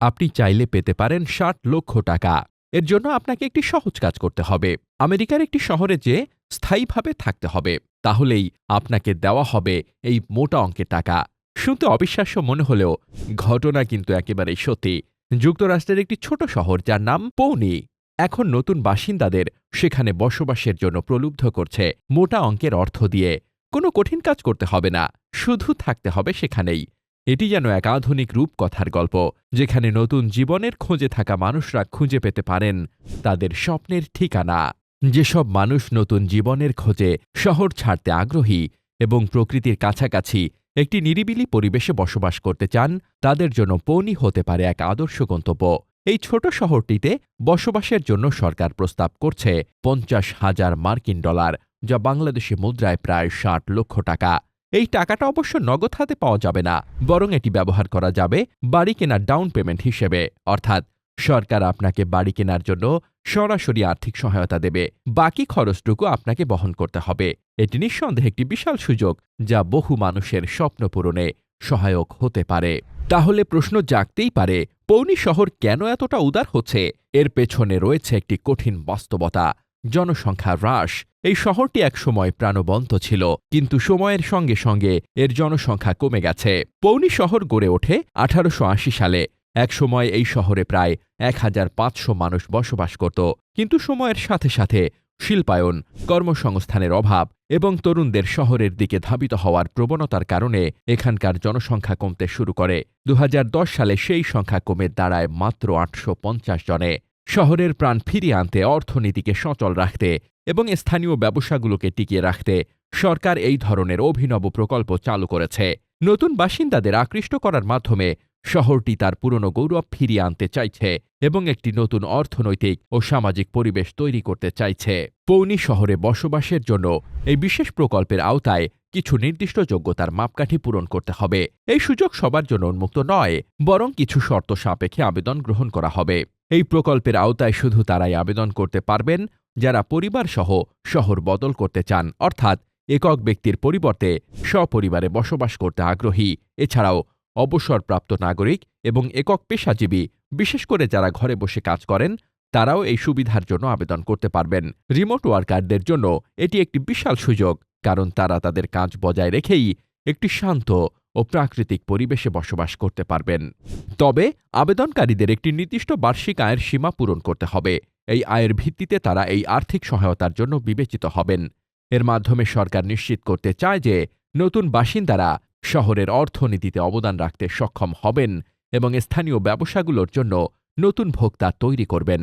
আপনি চাইলে পেতে পারেন ষাট লক্ষ টাকা। এর জন্য আপনাকে একটি সহজ কাজ করতে হবে। আমেরিকার একটি শহরে যে স্থায়ীভাবে থাকতে হবে, তাহলেই আপনাকে দেওয়া হবে এই মোটা অঙ্কের টাকা। শুনতে অবিশ্বাস্য মনে হলেও ঘটনা কিন্তু একেবারেই সত্যি। যুক্তরাষ্ট্রের একটি ছোট শহর যার নাম পৌনি এখন নতুন বাসিন্দাদের সেখানে বসবাসের জন্য প্রলুব্ধ করছে মোটা অঙ্কের অর্থ দিয়ে। কোনো কঠিন কাজ করতে হবে না, শুধু থাকতে হবে সেখানেই। এটি যেন এক আধুনিক রূপকথার গল্প, যেখানে নতুন জীবনের খোঁজে থাকা মানুষরা খুঁজে পেতে পারেন তাদের স্বপ্নের ঠিকানা। যেসব মানুষ নতুন জীবনের খোঁজে শহর ছাড়তে আগ্রহী এবং প্রকৃতির কাছাকাছি একটি নিরিবিলি পরিবেশে বসবাস করতে চান, তাদের জন্য পৌনি হতে পারে এক আদর্শ গন্তব্য। এই ছোট শহরটিতে বসবাসের জন্য সরকার প্রস্তাব করছে পঞ্চাশ হাজার মার্কিন ডলার, যা বাংলাদেশি মুদ্রায় প্রায় ষাট লক্ষ টাকা। এই টাকাটা অবশ্য নগদ হাতে পাওয়া যাবে না, বরং এটি ব্যবহার করা যাবে বাড়ি কেনার ডাউন পেমেন্ট হিসেবে। অর্থাৎ, সরকার আপনাকে বাড়ি কেনার জন্য সরাসরি আর্থিক সহায়তা দেবে। বাকি খরচটুকু আপনাকে বহন করতে হবে। এটি নিঃসন্দেহে একটি বিশাল সুযোগ, যা বহু মানুষের স্বপ্ন পূরণে সহায়ক হতে পারে। তাহলে প্রশ্ন জাগতেই পারে, পৌনি শহর কেন এতটা উদার হচ্ছে? এর পেছনে রয়েছে একটি কঠিন বাস্তবতা। জনসংখ্যা হ্রাস। এই শহরটি একসময় প্রাণবন্ত ছিল, কিন্তু সময়ের সঙ্গে সঙ্গে এর জনসংখ্যা কমে গেছে। পৌনি শহর গড়ে ওঠে আঠারোশো আশি সালে। একসময় এই শহরে প্রায় এক হাজার পাঁচশো মানুষ বসবাস করত, কিন্তু সময়ের সাথে সাথে শিল্পায়ন, কর্মসংস্থানের অভাব এবং তরুণদের শহরের দিকে ধাবিত হওয়ার প্রবণতার কারণে এখানকার জনসংখ্যা কমতে শুরু করে। দুহাজার দশ সালে সেই সংখ্যা কমে দাঁড়ায় মাত্র আটশো পঞ্চাশ জনে। শহরের প্রাণ ফিরিয়ে আনতে, অর্থনীতিকে সচল রাখতে এবং স্থানীয় ব্যবসাগুলোকে টিকিয়ে রাখতে সরকার এই ধরনের অভিনব প্রকল্প চালু করেছে। নতুন বাসিন্দাদের আকৃষ্ট করার মাধ্যমে শহরটি তার পুরনো গৌরব ফিরিয়ে আনতে চাইছে এবং একটি নতুন অর্থনৈতিক ও সামাজিক পরিবেশ তৈরি করতে চাইছে। পৌনি শহরে বসবাসের জন্য এই বিশেষ প্রকল্পের আওতায় কিছু নির্দিষ্ট যোগ্যতার মাপকাঠি পূরণ করতে হবে। এই সুযোগ সবার জন্য উন্মুক্ত নয়, বরং কিছু শর্ত সাপেক্ষে আবেদন গ্রহণ করা হবে। এই প্রকল্পের আওতায় শুধু তারাই আবেদন করতে পারবেন যারা পরিবার সহ শহর বদল করতে চান, অর্থাৎ একক ব্যক্তির পরিবর্তে সপরিবারে বসবাস করতে আগ্রহী। এছাড়াও অবসরপ্রাপ্ত নাগরিক এবং একক পেশাজীবী, বিশেষ করে যারা ঘরে বসে কাজ করেন, তারাও এই সুবিধার জন্য আবেদন করতে পারবেন। রিমোট ওয়ার্কারদের জন্য এটি একটি বিশাল সুযোগ। কারণ তারা তাদের কাজ বজায় রেখেই একটি শান্ত ও প্রাকৃতিক পরিবেশে বসবাস করতে পারবেন। তবে আবেদনকারীদের একটি নির্দিষ্ট বার্ষিক আয়ের সীমা পূরণ করতে হবে। এই আয়ের ভিত্তিতে তারা এই আর্থিক সহায়তার জন্য বিবেচিত হবেন। এর মাধ্যমে সরকার নিশ্চিত করতে চায় যে নতুন বাসিন্দারা শহরের অর্থনীতিতে অবদান রাখতে সক্ষম হবেন এবং স্থানীয় ব্যবসাগুলোর জন্য নতুন ভোক্তা তৈরি করবেন।